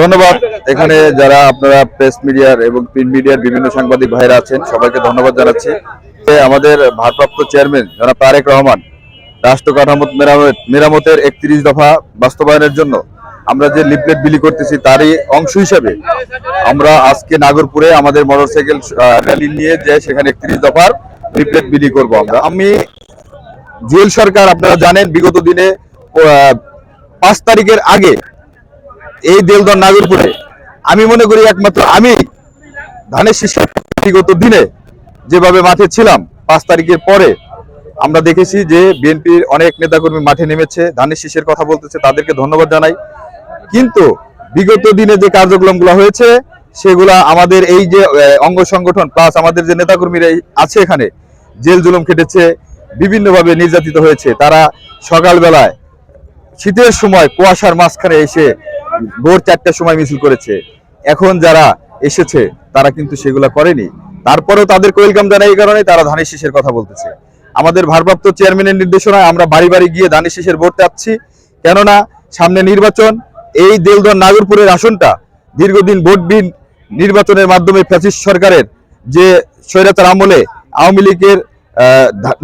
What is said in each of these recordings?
ধন্যবাদ। এখানে যারা আপনারা প্রেস মিডিয়ার এবং প্রিন্ট মিডিয়ার বিভিন্ন সাংবাদিক ভাইরা আছেন, সবাইকে ধন্যবাদ জানাচ্ছি। আমাদের ভারপ্রাপ্ত চেয়ারম্যান জনাব তারেক রহমান, রাষ্ট্র কাঠামো মেরামত মেরামতের একত্রিশ দফা বাস্তবায়নের জন্য আমরা যে লিফলেট বিলি করতেছি তারই অংশ হিসাবে আমরা আজকে নাগরপুরে আমাদের মোটরসাইকেল র্যালি নিয়ে যে সেখানে একত্রিশ দফার লিফলেট বিলি করব আমরা। আমি জুয়েল সরকার, আপনারা জানেন, বিগত দিনে পাঁচ তারিখের আগে এই দেলদর নাগরপুরে আমি মনে করি একমাত্র আমি ধানের শীষ বিগত দিনে যেভাবে মাঠে ছিলাম, পাঁচ তারিখের পরে আমরা দেখেছি যে বিএনপির অনেক নেতাকর্মী মাঠে নেমেছে, ধানের শীষের কথা বলতেছে, তাদেরকে ধন্যবাদ জানাই। কিন্তু বিগত দিনে যে কার্যক্রমগুলো হয়েছে, সেগুলা আমাদের এই যে অঙ্গ সংগঠন প্লাস আমাদের যে নেতাকর্মীরা আছে এখানে, জেল জুলুম খেটেছে, বিভিন্নভাবে নির্যাতিত হয়েছে। তারা সকালবেলায় শীতের সময় কুয়াশার মাঝখানে এসে ভোর চারটার সময় মিছিল করেছে। এখন যারা এসেছে, তারা কিন্তু সেগুলা করেনি। তারপরেও তাদেরকে ওয়েলকাম জানাই এই কারণে তারা ধানের শীষের কথা বলতেছে। আমাদের ভারপ্রাপ্ত চেয়ারম্যানের নির্দেশনায় আমরা বাড়ি বাড়ি গিয়ে ধানের শীষের ভোট চাচ্ছি। কেননা সামনে নির্বাচন, এই দেলদর নাগরপুরের আসনটা দীর্ঘদিন ভোটবিহীন নির্বাচনের মাধ্যমে ফ্যাসিস্ট সরকারের যে স্বৈরাচার আমলে আওয়ামী লীগের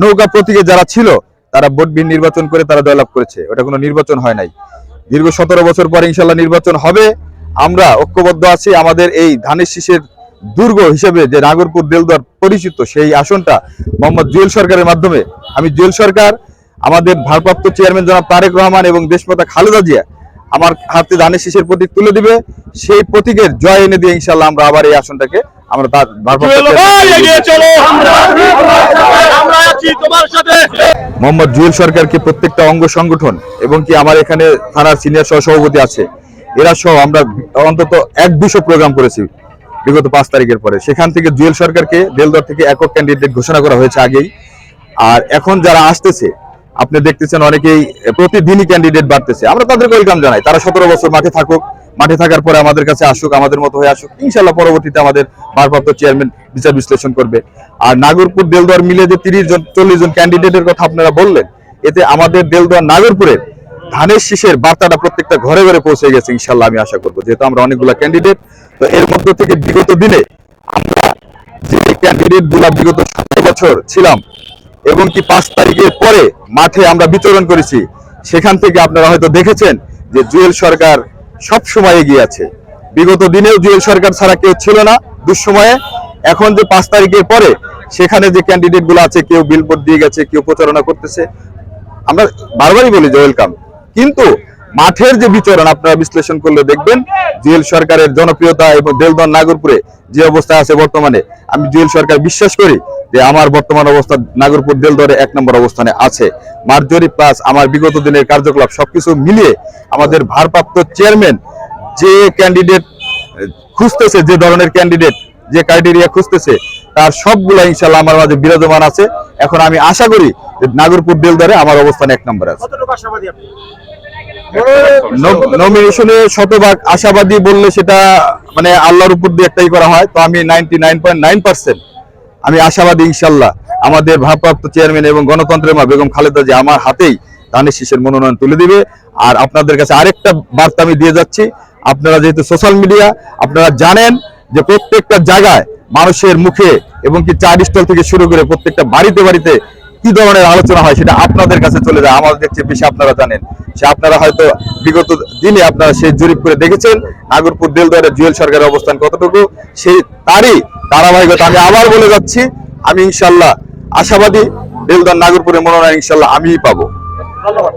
নৌকা প্রতীকে যারা ছিল, তারা ভোটবিহীন নির্বাচন করে তারা জয়লাভ করেছে। ওটা কোনো নির্বাচন হয় নাই। দীর্ঘ সতেরো বছর পরে ইনশাল্লাহ নির্বাচন হবে। আমরা ঐক্যবদ্ধ আছি। আমাদের এই ধানের শীষের দুর্গ হিসেবে যে নাগরপুর দেলদর পরিচিত সেই আসনটা মোহাম্মদ জুয়েল সরকারের মাধ্যমে। আমি জুয়েল সরকার আমাদের ভারপ্রাপ্ত চেয়ারম্যান জনাব তারেক রহমান এবং দেশমাতা খালেদা জিয়া আমার হাতে ধানের শীষের প্রতীক তুলে দিবে। সেই প্রতীকের জয় এনে দিয়ে ইনশাল্লাহ আমরা আবার এই আসনটাকে আমরা তার ভারপ্রাপ্ত আমরা আছি তোমার সাথে। মোহাম্মদ জুয়েল সরকারকে প্রত্যেকটা অঙ্গ সংগঠন এবং কি আমার এখানে থানার সিনিয়র সহ সভাপতি আছে? এরা সহ আমরা অন্তত এক দুশো প্রোগ্রাম করেছি বিগত পাঁচ তারিখের পরে। সেখান থেকে জুয়েল সরকারকে দেলদর থেকে একক ক্যান্ডিডেট ঘোষণা করা হয়েছে আগেই। আর এখন যারা আসতেছে, আপনি দেখতেছেন অনেকেই প্রতিদিনই ক্যান্ডিডেট বাড়তেছে। আমরা তাদেরকে ওয়েলকাম জানাই। তারা সতেরো বছর মাঠে থাকুক, মাঠে থাকার পরে আমাদের কাছে আসুক, আমাদের মতো হয়ে আসুক। ইনশাল্লাহ পরবর্তীতে আমাদের ভারপ্রাপ্ত চেয়ারম্যান বিচার বিশ্লেষণ করবে। আর নাগরপুর দেলদর মিলে যে তিরিশ জন, চল্লিশ জন ক্যান্ডিডেটের কথা আপনারা বললেন, এতে আমাদের দেলদর নাগরপুরের ধানের শীষের বার্তাটা প্রত্যেকটা ঘরে ঘরে পৌঁছে গেছে ইনশাল্লাহ আমি আশা করব, যেহেতু আমরা অনেকগুলো ক্যান্ডিডেট তো এর মধ্য থেকে বিগত দিনে আমরা যে ক্যান্ডিডেটগুলা বিগত সাত বছর ছিলাম, এবং কি পাঁচ তারিখের পরে মাঠে আমরা বিচরণ করেছি, সেখান থেকে আপনারা হয়তো দেখেছেন যে জুয়েল সরকার সব সময় এগিয়ে আছে। বিগত দিনেও জুয়েল সরকার ছাড়া কেউ ছিল না, দুঃসময়ে এখন যে পাঁচ তারিখের পরে সেখানে যে ক্যান্ডিডেটগুলো আছে, কেউ বিলবোর্ড দিয়ে গেছে, কেউ প্রচারণা করতেছে, আমরা বারবারই বলি যে ওয়েলকাম কিন্তু মাঠের যে বিচরণ, আপনারা বিশ্লেষণ করলে দেখবেন, জুয়েল সরকারের জনপ্রিয়তা এবং দেলদন নাগরপুরে যে অবস্থা আছে বর্তমানে, আমি জুয়েল সরকার বিশ্বাস করি যে আমার বর্তমান অবস্থা নাগরপুর দেলদরে এক নম্বর অবস্থানে আছে। মার্জরি প্লাস আমার বিগত দিনের কার্যকলাপ সবকিছু মিলিয়ে আমাদের ভারপ্রাপ্ত চেয়ারম্যান যে ক্যান্ডিডেট খুঁজতেছে, যে ধরনের ক্যান্ডিডেট যে ক্রাইটেরিয়া খুঁজতেছে তার সবগুলা ইনশাল্লাহ আমার মাঝে বিরাজমান আছে। এখন আমি আশা করি যে নাগরপুর দেলদরে আমার অবস্থান এক নম্বর আছে। আশাবাদী নমিনেশনে শতভাগ আশাবাদী বললে সেটা মানে আল্লাহর উপর দিয়ে একটাই করা হয় তো আমি নাইনটি আমি আশাবাদী ইনশাল্লাহ আমাদের ভারপ্রাপ্ত চেয়ারম্যান এবং গণতন্ত্রের মা বেগম খালেদা যে আমার হাতেই ধানের শীষের মনোনয়ন তুলে দিবে। আর আপনাদের কাছে আরেকটা বার্তা আমি দিয়ে যাচ্ছি আপনারা যেহেতু সোশ্যাল মিডিয়া আপনারা জানেন যে প্রত্যেকটা জায়গায় মানুষের মুখে এবং কি চার স্টল থেকে শুরু করে প্রত্যেকটা বাড়িতে বাড়িতে কি ধরনের আলোচনা হয় সেটা আপনাদের কাছে চলে যায়। আমাদের চেয়ে বেশি আপনারা জানেন। সে আপনারা হয়তো বিগত দিনে আপনারা সেই জরিপ করে দেখেছেন। নাগরপুর দেলদরে জুয়েল সরকারের অবস্থান কতটুকু, সেই তারই ধারাবাহিকতা আমি আবার বলে যাচ্ছি। আমি ইনশাল্লাহ আশাবাদী দেলদর নাগরপুরের মনোনয়ন ইনশাল্লাহ আমিই পাবো। ধন্যবাদ।